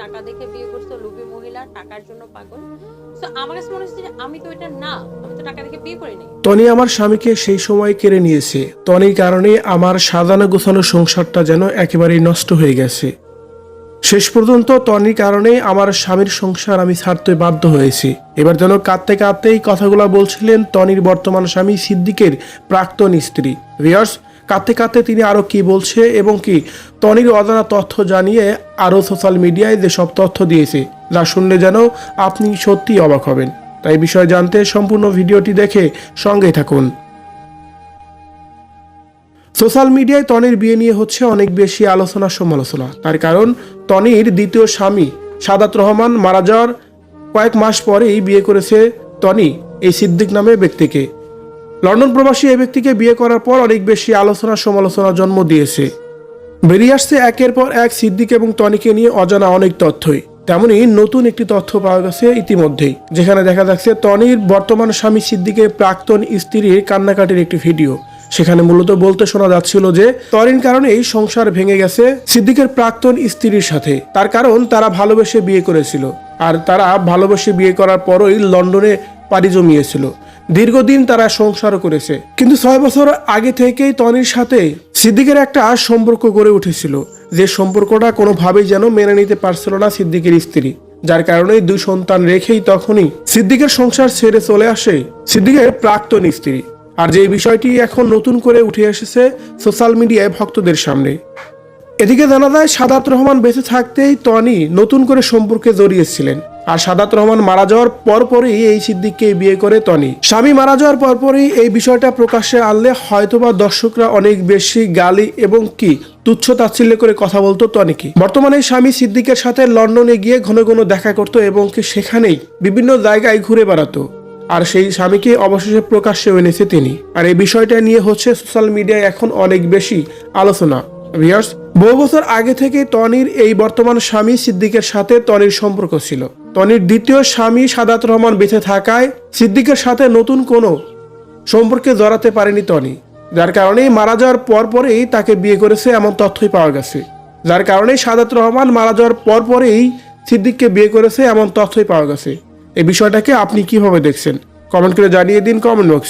টাকা দেখে বিয়ে করছে মহিলা, টাকার জন্য পাগল। মনে হচ্ছে আমি তো এটা না টনি আমার স্বামীকে সেই সময় কেড়ে নিয়েছে। টনির কারণে আমার সাজানো গোছানো সংসারটা যেন একেবারেই নষ্ট হয়ে গেছে। শেষ পর্যন্ত টনির কারণে আমার স্বামীর সংসার আমি ছাড়তে বাধ্য হয়েছি। এবার যেন কাঁদতে কাঁদতেই কথাগুলো বলছিলেন টনির বর্তমান স্বামী সিদ্দিকের প্রাক্তন স্ত্রী। রিয়ার্স কাঁদতে কাঁদতে তিনি আরও কি বলছে এবং কি টনির অজানা তথ্য জানিয়ে আরও সোশ্যাল মিডিয়ায় যেসব তথ্য দিয়েছে যা শুনলে যেন আপনি সত্যিই অবাক হবেন। তাই বিষয় জানতে সম্পূর্ণ ভিডিওটি দেখে সঙ্গে থাকুন। সোশ্যাল মিডিয়ায় তনির বিয়ে নিয়ে হচ্ছে অনেক বেশি আলোচনা সমালোচনা। তার কারণ, তনির দ্বিতীয় স্বামী সাদাত রহমান মারা যাওয়ার কয়েক মাস পরেই বিয়ে করেছে টনি এই সিদ্দিক নামে ব্যক্তিকে। লন্ডন প্রবাসী এই ব্যক্তিকে বিয়ে করার পর অনেক বেশি আলোচনা সমালোচনা জন্ম দিয়েছে। বেরিয়ে আসছে একের পর এক সিদ্দিক এবং টনিকে নিয়ে অজানা অনেক তথ্যই। তেমনই নতুন একটি তথ্য পাওয়া গেছে ইতিমধ্যেই, যেখানে দেখা যাচ্ছে টনির বর্তমান স্বামী সিদ্দিকের প্রাক্তন স্ত্রীর কান্নাকাটির একটি ভিডিও। সেখানে মূলত বলতে শোনা যাচ্ছিল যে, তরিন কারণে এই সংসার ভেঙে গেছে সিদ্দিকের প্রাক্তন স্ত্রীর সাথে। তার কারণ তারা ভালোবেসে বিয়ে করেছিল। আর তারা ভালোবেসে বিয়ে করার পরই লন্ডনে পাড়ি জমিয়েছিল। দীর্ঘদিন তারা সংসারও করেছে। কিন্তু ছয় বছর আগে থেকেই তনির সাথে সিদ্দিকের একটা সম্পর্ক গড়ে উঠেছিল। যে সম্পর্কটা কোনোভাবেই যেন মেনে নিতে পারছিল না সিদ্দিকের স্ত্রী। যার কারণে দুই সন্তান রেখেই তখনই সিদ্দিকের সংসার ছেড়ে চলে আসে সিদ্দিকের প্রাক্তন স্ত্রী। আর যে বিষয়টি এখন নতুন করে উঠে এসেছে সোশ্যাল মিডিয়ায় ভক্তদের সামনে। এদিকে জানা যায়, সাদাত রহমান বেঁচে থাকতেই টনি নতুন করে সম্পর্কে জড়িয়েছিলেন। আর সাদাত রহমান মারা যাওয়ার পরপরই এই সিদ্দিককে বিয়ে করে টনি স্বামী মারা যাওয়ার পরপরই এই বিষয়টা প্রকাশ্যে আনলে হয়তোবা দর্শকরা অনেক বেশি গালি এবং কি তুচ্ছ তাচ্ছিল্য করে কথা বলতো টনিকে বর্তমানে স্বামী সিদ্দিকের সাথে লন্ডনে গিয়ে ঘন ঘন দেখা করতো এবং কি সেখানেই বিভিন্ন জায়গায় ঘুরে বেড়াতো। আর সেই স্বামীকে অবশেষে প্রকাশ্যে এনেছে তিনি। আর এই বিষয়টা নিয়ে হচ্ছে সোশ্যাল মিডিয়ায় এখন অনেক বেশি আলোচনা। বহু বছর আগে থেকে টনির এই বর্তমান স্বামী সিদ্দিকের সাথে টনির সম্পর্ক ছিল। টনির দ্বিতীয় স্বামী সাদাত রহমান বেঁচে থাকায় সিদ্দিকের সাথে নতুন কোনো সম্পর্কে জড়াতে পারেনি টনি। যার কারণে মারা যাওয়ার পর পরেই তাকে বিয়ে করেছে এমন তথ্যই পাওয়া গেছে। যার কারণে সাদাত রহমান মারা যাওয়ার পর পরেই সিদ্দিককে বিয়ে করেছে এমন তথ্যই পাওয়া গেছে। এই বিষয়টাকে আপনি কীভাবে দেখছেন? কমেন্ট করে জানিয়ে দিন কমেন্ট বক্সে